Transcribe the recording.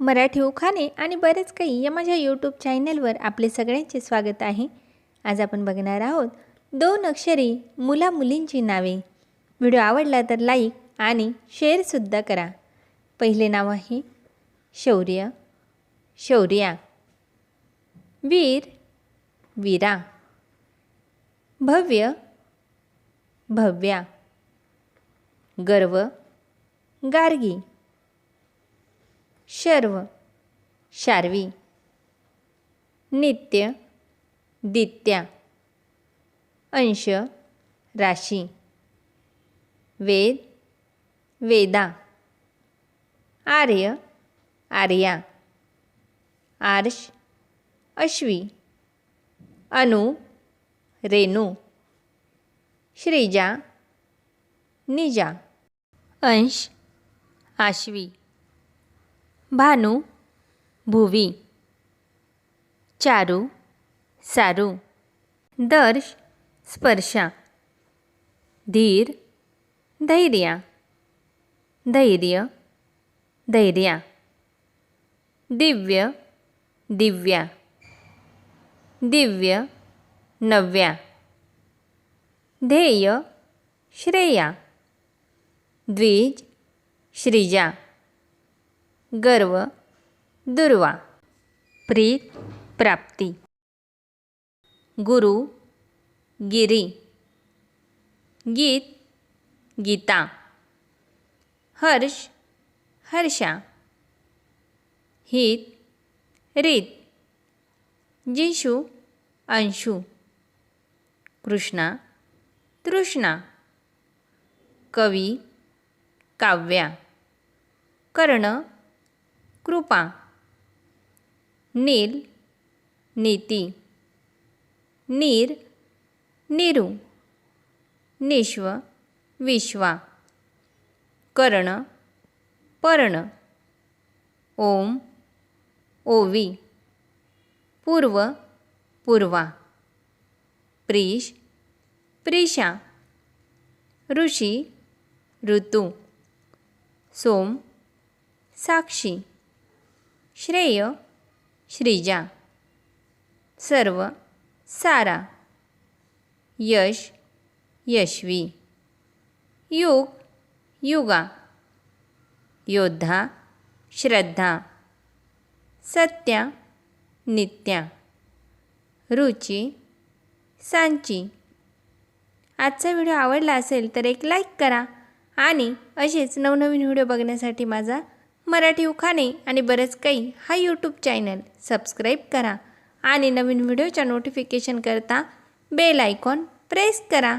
मराठी उखाणे आणि बरेच काही या माझ्या यूट्यूब चॅनलवर आपले सगळ्यांचे स्वागत आहे. आज आपण बघणार आहोत दोन अक्षरी मुला मुलींची नावे. व्हिडिओ आवडला तर लाईक आणि शेअरसुद्धा करा. पहिले नाव आहे शौर्य शौर्या. वीर वीरा. भव्य भव्या. गर्व गार्गी. शर्व शार्वी नित्य दित्या अंश राशी वेद वेदा आर्य आर्या आर्ष अश्वी अनु रेणू श्रीजा निजा अंश आश्वी. भानू भुवी चारू सारू दर्श स्पर्शा धीर धैर्या धैर्य धैर्या दिव्य दिव्या दिव्य नव्या ध्येय श्रेया द्विज श्रीजा. गर्व दुर्वा प्रीत प्राप्ती. गुरु गिरी. गीत गीता. हर्ष हर्षा. हित रीत. जिशू अंशू. कृष्णा तृष्णा. कवी काव्या. कर्ण कृपा. नील नीती. नीर निरू. निश्व विश्वा. कर्ण पर्ण. ओम ओवी. पूर्व पूर्वा. प्रीश प्रीशा. ऋषी ऋतू. सोम साक्षी. श्रेय श्रीजा. सर्व सारा. यश यशवी. युग युगा. योद्धा श्रद्धा. सत्या नित्या. रुची सांची. आजचा व्हिडिओ आवडला असेल तर एक लाईक करा आणि असेच नवनवीन व्हिडिओ बघण्यासाठी माझा मराठी उखाणे आणि बरंच काही हा यूट्यूब चॅनल सबस्क्राईब करा. आणि नवीन व्हिडिओच्या नोटिफिकेशन करता बेल आयकॉन प्रेस करा.